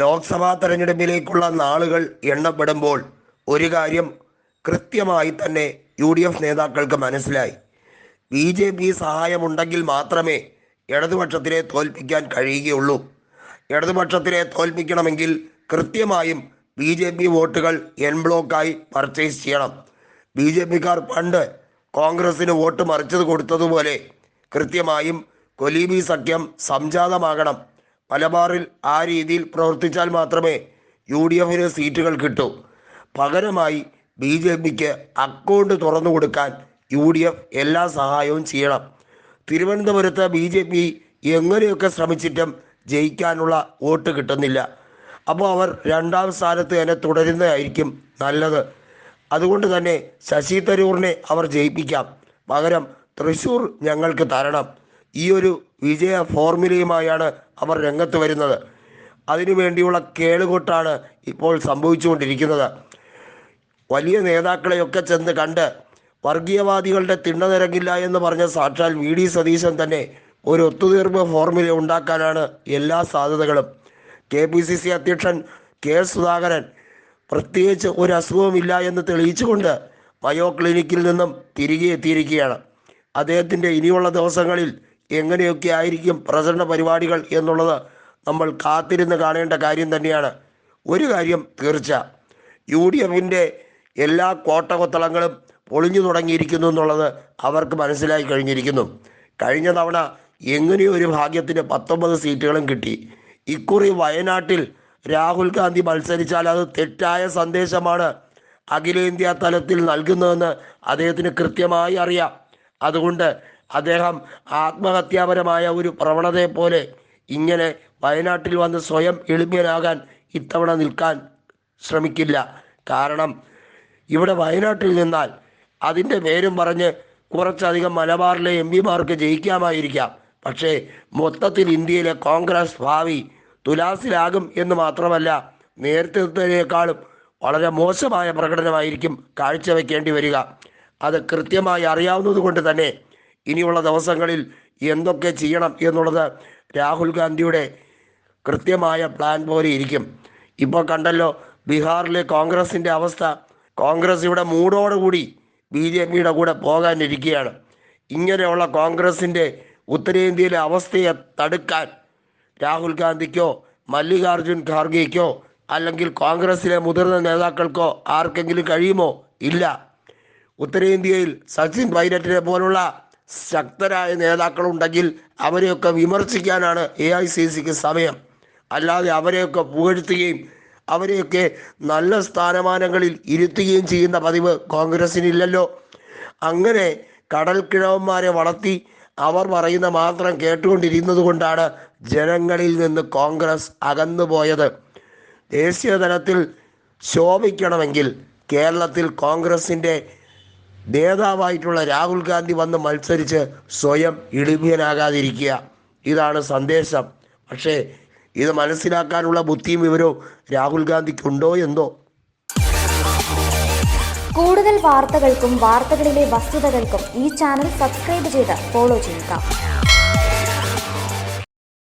ലോക്സഭാ തെരഞ്ഞെടുപ്പിലേക്കുള്ള നാളുകൾ എണ്ണപ്പെടുമ്പോൾ ഒരു കാര്യം കൃത്യമായി തന്നെ യു ഡി എഫ് നേതാക്കൾക്ക് മനസ്സിലായി. ബി ജെ പി സഹായമുണ്ടെങ്കിൽ മാത്രമേ ഇടതുപക്ഷത്തിനെ തോൽപ്പിക്കാൻ കഴിയുകയുള്ളൂ. ഇടതുപക്ഷത്തിനെ തോൽപ്പിക്കണമെങ്കിൽ കൃത്യമായും ബി ജെ പി വോട്ടുകൾ എൻ ബ്ലോക്കായി പർച്ചേസ് ചെയ്യണം. ബി ജെ പിക്കാർ പണ്ട് കോൺഗ്രസിന് വോട്ട് മറിച്ചത് കൊടുത്തതുപോലെ കൃത്യമായും കൊലീബി സഖ്യം സംജാതമാകണം. മലബാറിൽ ആ രീതിയിൽ പ്രവർത്തിച്ചാൽ മാത്രമേ യു ഡി എഫിന് സീറ്റുകൾ കിട്ടൂ. പകരമായി ബി ജെ പിക്ക് അക്കൗണ്ട് തുറന്നു കൊടുക്കാൻ യു ഡി എഫ് എല്ലാ സഹായവും ചെയ്യണം. തിരുവനന്തപുരത്ത് ബി ജെ പി എങ്ങനെയൊക്കെ ശ്രമിച്ചിട്ടും ജയിക്കാനുള്ള വോട്ട് കിട്ടുന്നില്ല. അപ്പോൾ അവർ രണ്ടാം സ്ഥാനത്ത് തന്നെ തുടരുന്നതായിരിക്കും നല്ലത്. അതുകൊണ്ട് തന്നെ ശശി തരൂറിനെ അവർ ജയിപ്പിക്കാം. പകരം തൃശ്ശൂർ ഞങ്ങൾക്ക് തരണം. ഈ ഒരു വിജയ ഫോർമുലയുമായാണ് അവർ രംഗത്ത് വരുന്നത്. അതിനുവേണ്ടിയുള്ള കേളുകൊട്ടാണ് ഇപ്പോൾ സംഭവിച്ചുകൊണ്ടിരിക്കുന്നത്. വലിയ നേതാക്കളെയൊക്കെ ചെന്ന് കണ്ട് വർഗീയവാദികളുടെ തിണ്ണനിരങ്ങില്ല എന്ന് പറഞ്ഞ സാക്ഷാൽ വി. ഡി. സതീശൻ തന്നെ ഒരു ഒത്തുതീർപ്പ് ഫോർമുല ഉണ്ടാക്കാനാണ് എല്ലാ സാധ്യതകളും. കെ. പി. സി. സി അധ്യക്ഷൻ കെ. സുധാകരൻ പ്രത്യേകിച്ച് ഒരു അസുഖവുമില്ല എന്ന് തെളിയിച്ചുകൊണ്ട് മയോ ക്ലിനിക്കിൽ നിന്നും തിരികെ എത്തിയിരിക്കുകയാണ്. അദ്ദേഹത്തിന്റെ ഇനിയുള്ള ദിവസങ്ങളിൽ എങ്ങനെയൊക്കെ ആയിരിക്കും പ്രചരണ പരിപാടികൾ എന്നുള്ളത് നമ്മൾ കാത്തിരുന്ന് കാണേണ്ട കാര്യം തന്നെയാണ്. ഒരു കാര്യം തീർച്ച. യു ഡി എഫിന്റെ എല്ലാ കോട്ടകൊത്തളങ്ങളും പൊളിഞ്ഞു തുടങ്ങിയിരിക്കുന്നു എന്നുള്ളത് അവർക്ക് മനസ്സിലായി കഴിഞ്ഞിരിക്കുന്നു. കഴിഞ്ഞ തവണ എങ്ങനെയൊരു ഭാഗ്യത്തിന് പത്തൊമ്പത് സീറ്റുകളും കിട്ടി. ഇക്കുറി വയനാട്ടിൽ രാഹുൽ ഗാന്ധി മത്സരിച്ചാൽ അത് തെറ്റായ സന്ദേശമാണ്. അഖിലേന്ത്യാ തലത്തിൽ നൽകുന്നതെന്ന് അദ്ദേഹത്തിന് കൃത്യമായി അറിയാം. അതുകൊണ്ട് അദ്ദേഹം ആത്മഹത്യാപരമായ ഒരു പ്രവണതയെപ്പോലെ ഇങ്ങനെ വയനാട്ടിൽ വന്ന് സ്വയം എളിമ്യനാകാൻ ഇത്തവണ നിൽക്കാൻ ശ്രമിക്കില്ല. കാരണം ഇവിടെ വയനാട്ടിൽ നിന്നാൽ അതിന്റെ പേരും പറഞ്ഞ് കുറച്ചധികം മലബാറിലെ എം പിമാർക്ക് ജയിക്കാമായിരിക്കാം. പക്ഷേ മൊത്തത്തിൽ ഇന്ത്യയിലെ കോൺഗ്രസ് ഭാവി തുലാസിലാകും എന്ന് മാത്രമല്ല നേരത്തേക്കാളും വളരെ മോശമായ പ്രകടനമായിരിക്കും കാഴ്ചവെക്കേണ്ടി വരിക. അത് കൃത്യമായി അറിയാവുന്നത് കൊണ്ട് തന്നെ ഇനിയുള്ള ദിവസങ്ങളിൽ എന്തൊക്കെ ചെയ്യണം എന്നുള്ളത് രാഹുൽ ഗാന്ധിയുടെ കൃത്യമായ പ്ലാൻ പോലെ ഇരിക്കും. ഇപ്പോൾ കണ്ടല്ലോ ബീഹാറിലെ കോൺഗ്രസിന്റെ അവസ്ഥ. കോൺഗ്രസ് ഇവിടെ മൂടോടുകൂടി ബി ജെ പിയുടെ കൂടെ പോകാനിരിക്കുകയാണ്. ഇങ്ങനെയുള്ള കോൺഗ്രസിന്റെ ഉത്തരേന്ത്യയിലെ അവസ്ഥയെ തടുക്കാൻ രാഹുൽ ഗാന്ധിക്കോ മല്ലികാർജുൻ ഖാർഗെക്കോ അല്ലെങ്കിൽ കോൺഗ്രസിലെ മുതിർന്ന നേതാക്കൾക്കോ ആർക്കെങ്കിലും കഴിയുമോ? ഇല്ല. ഉത്തരേന്ത്യയിൽ സച്ചിൻ പൈലറ്റിനെ പോലുള്ള ശക്തരായ നേതാക്കളുണ്ടെങ്കിൽ അവരെയൊക്കെ വിമർശിക്കാനാണ് എ ഐ സി സിക്ക് സമയം. അല്ലാതെ അവരെയൊക്കെ പുകഴ്ത്തുകയും അവരെയൊക്കെ നല്ല സ്ഥാനമാനങ്ങളിൽ ഇരുത്തുകയും ചെയ്യുന്ന പതിവ് കോൺഗ്രസിനില്ലല്ലോ. അങ്ങനെ കടൽ കിഴവന്മാരെ വളർത്തി അവർ പറയുന്ന മാത്രം കേട്ടുകൊണ്ടിരുന്നത് കൊണ്ടാണ് ജനങ്ങളിൽ നിന്ന് കോൺഗ്രസ് അകന്നുപോയത്. ദേശീയ തലത്തിൽ ശോഭിക്കണമെങ്കിൽ കേരളത്തിൽ കോൺഗ്രസിന്റെ നേതാവായിട്ടുള്ള രാഹുൽ ഗാന്ധി വന്ന് മത്സരിച്ച് സ്വയം ഇടുങ്ങിയനാകാതിരിക്കുക ഇതാണ് സന്ദേശം. പക്ഷേ ഇത് മനസ്സിലാക്കാനുള്ള ബുദ്ധിയും വിവരവും രാഹുൽ ഗാന്ധിക്കുണ്ടോ എന്തോ? കൂടുതൽ വാർത്തകൾക്കും വാർത്തകളിലെ വസ്തുതകൾക്കും ഈ ചാനൽ സബ്സ്ക്രൈബ് ചെയ്ത് ഫോളോ ചെയ്യുക.